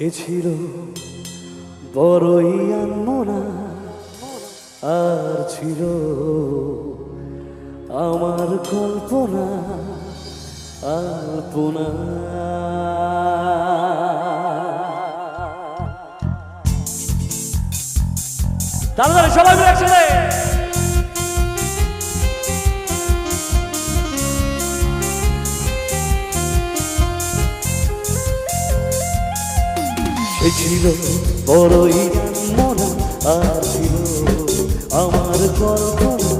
সে ছিল বড়ই আনমনা আর ছিল আমার কল্পনা আলপনা। তাড়াতাড়ি সবাই একসাথে। ছিল বড়ই মনা আর ছিল আমার কল্পনা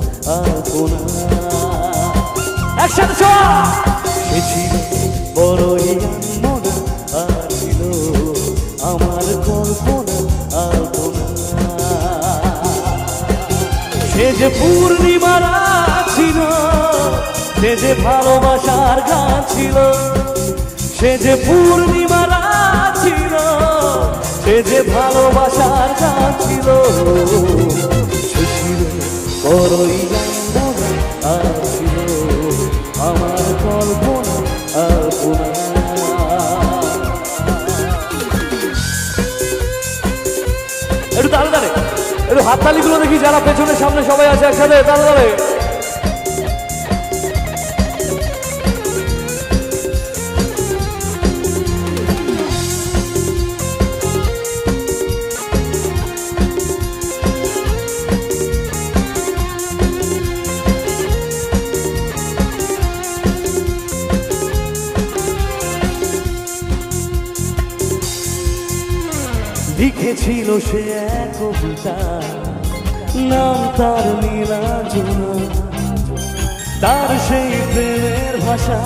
একসাথে সে ছিল বড়ই মনা আর ছিল আমার কল্পনা আলপনা সে যে পূর্ণিমার ছিল সে যে ভালোবাসার গান ছিল সে যে পূর্ণিমার সে যে ভালোবাসার গান ছিল বড়ই আর ছিল। আমার কল্পনা আলপনা একটু তাড়াতাড়ি তাড়ে একটু হাততালিগুলো দেখি, যারা পেছনে সামনে সবাই আছে একসাথে তাড়াতাড়ি লিখেছিল সে এক কবিতা। নাম তার নীলাঞ্জনা। তার সেই প্রেমের ভাষা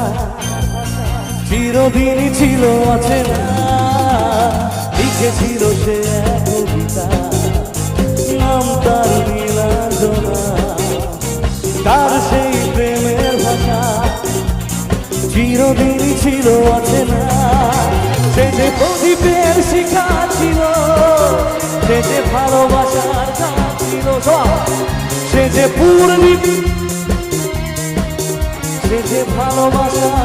চিরদিনই ছিল আছে না। লিখেছিল সে এক কবিতা। নাম তার নীলাঞ্জনা। তার সেই প্রেমের ভাষা চিরদিনই ছিল আছে না। সে যে প্রদীপের শিখা ছিল সে যে ভালোবাসার ছিল। সে যে পূর্ণি সে যে ভালোবাসার